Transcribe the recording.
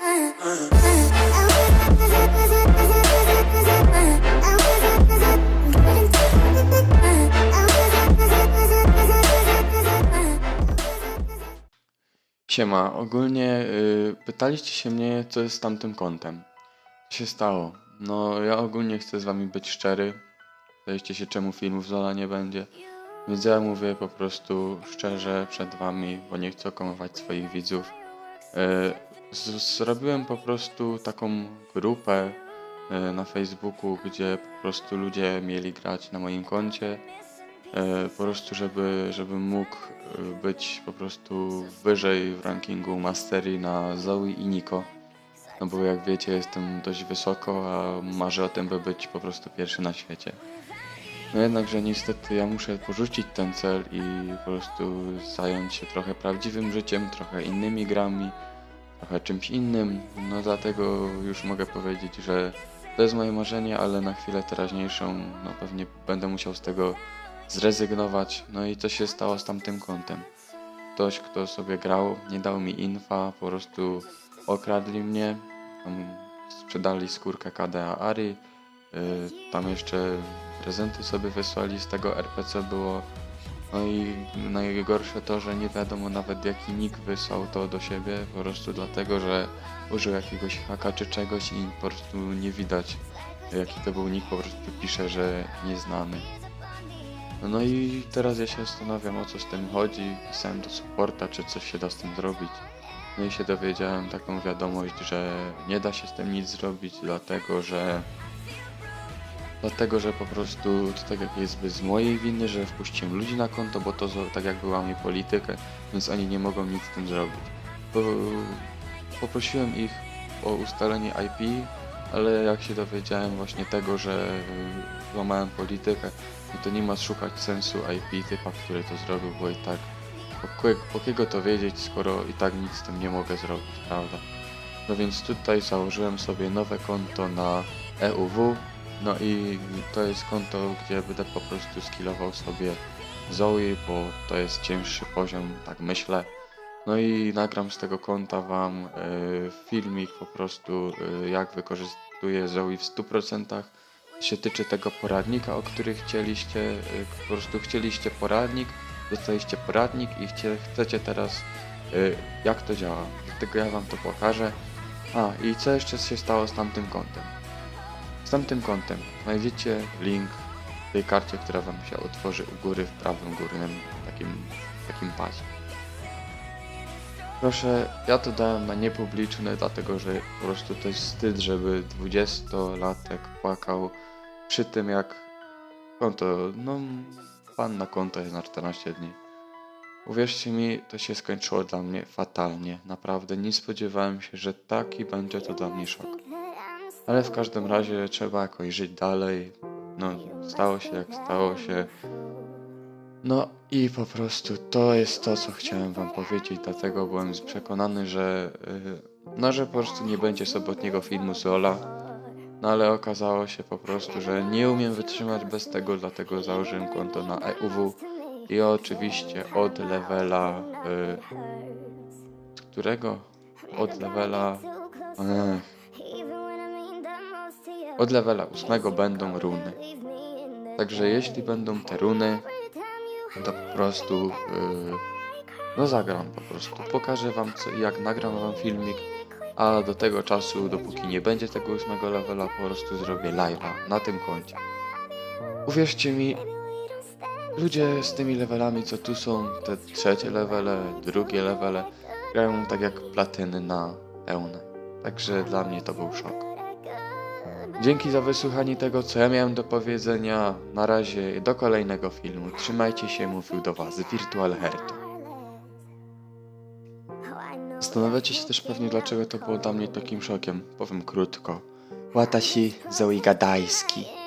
Siema, ogólnie y, pytaliście się mnie, co jest z tamtym kątem. Co się stało? No, ja ogólnie chcę z wami być szczery. Pytaliście się, czemu filmów Zola nie będzie. Więc ja mówię po prostu szczerze przed wami, bo nie chcę okłamywać swoich widzów. Y, zrobiłem po prostu taką grupę y, na Facebooku, gdzie po prostu ludzie mieli grać na moim koncie. E, po prostu, żeby, żebym mógł e, być po prostu wyżej w rankingu Mastery na Zoe i Niko. No bo jak wiecie, jestem dość wysoko, a marzę o tym, by być po prostu pierwszy na świecie. No jednakże niestety ja muszę porzucić ten cel i po prostu zająć się trochę prawdziwym życiem, trochę innymi grami, trochę czymś innym. No dlatego już mogę powiedzieć, że to jest moje marzenie, ale na chwilę teraźniejszą no pewnie będę musiał z tego zrezygnować. No i co się stało z tamtym kątem? Ktoś, kto sobie grał, nie dał mi infa, po prostu okradli mnie, sprzedali skórkę KDA Ari, yy, tam jeszcze prezenty sobie wysłali z tego RPC było. No i najgorsze to, że nie wiadomo nawet jaki nick wysłał to do siebie, po prostu dlatego, że użył jakiegoś haka czy czegoś i po prostu nie widać jaki to był nick, po prostu pisze, że nieznany. No i teraz ja się zastanawiam o co z tym chodzi. Pisałem do supporta, czy coś się da z tym zrobić. No i się dowiedziałem taką wiadomość, że nie da się z tym nic zrobić, dlatego że. Dlatego, że po prostu to tak jak jest z mojej winy, że wpuściłem ludzi na konto, bo to tak jakby łamie politykę, więc oni nie mogą nic z tym zrobić. Poprosiłem ich o ustalenie IP, ale jak się dowiedziałem właśnie tego, że łamałem politykę, no to nie ma szukać sensu IP typa, który to zrobił, bo i tak po, kiego to wiedzieć, skoro i tak nic z tym nie mogę zrobić, prawda? No więc tutaj założyłem sobie nowe konto na EUW, no i to jest konto, gdzie będę po prostu skillował sobie Zoe, bo to jest cięższy poziom, tak myślę. No i nagram z tego konta wam y, filmik po prostu y, jak wykorzystuję Zoe w 100%. się tyczy tego poradnika, o który chcieliście, y, po prostu chcieliście poradnik, dostaliście poradnik i chcie, chcecie teraz y, jak to działa. Dlatego ja wam to pokażę. A i co jeszcze się stało z tamtym kontem? Z tamtym kontem znajdziecie link w tej karcie, która wam się otworzy u góry w prawym górnym takim, takim pasie. Proszę, ja to dałem na niepubliczne, dlatego że po prostu to jest wstyd, żeby 20-latek płakał przy tym jak konto, no pan na konto jest na 14 dni. Uwierzcie mi, to się skończyło dla mnie fatalnie. Naprawdę nie spodziewałem się, że taki będzie to dla mnie szok. Ale w każdym razie trzeba jakoś żyć dalej. No, stało się jak stało się. No i po prostu to jest to, co chciałem wam powiedzieć, dlatego byłem przekonany, że yy, no, że po prostu nie będzie sobotniego filmu z Ola. No ale okazało się po prostu, że nie umiem wytrzymać bez tego, dlatego założyłem konto na EUW i oczywiście od levela z którego? Od levela Ech, od levela 8 będą runy. Także jeśli będą te runy, to po prostu yy, no zagram po prostu. Pokażę wam co, jak nagram wam filmik, a do tego czasu, dopóki nie będzie tego 8 levela, po prostu zrobię live'a na tym koncie. Uwierzcie mi, ludzie z tymi levelami, co tu są, te trzecie levele, drugie levele, grają tak jak platyny na pełne. Także dla mnie to był szok. Dzięki za wysłuchanie tego, co ja miałem do powiedzenia. Na razie do kolejnego filmu. Trzymajcie się, mówił do Was Virtual Herto. Zastanawiacie się też pewnie, dlaczego to było dla mnie takim szokiem. Powiem krótko. Watashi Zoe Gadajski.